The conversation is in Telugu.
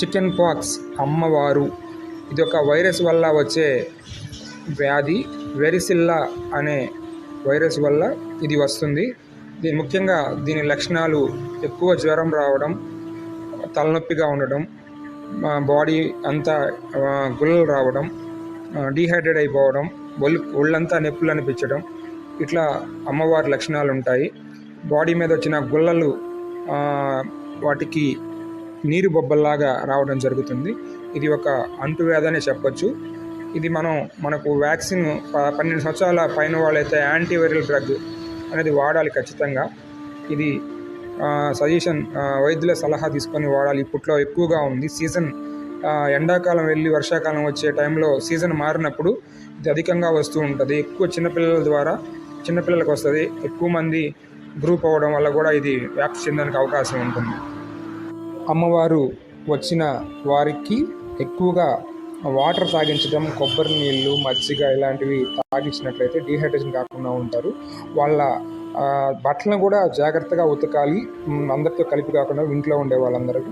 చికెన్ పాక్స్ అమ్మవారు. ఇది ఒక వైరస్ వల్ల వచ్చే వ్యాధి వెరిసిల్లా అనే వైరస్ వల్ల ఇది వస్తుంది. దీని ముఖ్యంగా దీని లక్షణాలు ఎక్కువ జ్వరం రావడం తలనొప్పిగా ఉండడం బాడీ అంతా గుల్లలు రావడం డీహైడ్రేట్ అయిపోవడం ఒళ్ళు ఒళ్ళంతా నొప్పులు అనిపించడం ఇట్లా అమ్మవారి లక్షణాలు ఉంటాయి బాడీ మీద వచ్చిన గుల్లలు వాటికి నీరు బొబ్బల్లాగా రావడం జరుగుతుంది. ఇది ఒక అంటువ్యాధి చెప్పొచ్చు. ఇది మనం మనకు వ్యాక్సిన్ ప- పన్నెండు సంవత్సరాల పైన వాళ్ళైతే యాంటీవైరల్ డ్రగ్ అనేది వాడాలి ఖచ్చితంగా. ఇది సజెషన్ వైద్యుల సలహా తీసుకొని వాడాలి. ఇప్పట్లో ఎక్కువగా ఉంది. సీజన్ ఎండాకాలం వెళ్ళి వర్షాకాలం వచ్చే టైంలో సీజన్ మారినప్పుడు ఇది అధికంగా వస్తూ ఉంటుంది. ఎక్కువ చిన్నపిల్లల ద్వారా చిన్నపిల్లలకు వస్తుంది. ఎక్కువ మంది గ్రూప్ అవ్వడం వల్ల కూడా ఇది వ్యాప్తి చెందడానికి అవకాశం ఉంటుంది. అమ్మవారు వచ్చిన వారికి ఎక్కువగా వాటర్ తాగించడం కొబ్బరి నీళ్ళు మజ్జిగ ఇలాంటివి తాగించినట్లయితే డీహైడ్రేషన్ కాకుండా ఉంటారు. వాళ్ళ బట్టలను కూడా జాగ్రత్తగా ఉతకాలి. అందరితో కలిపి కాకుండా ఇంట్లో ఉండే వాళ్ళందరూ.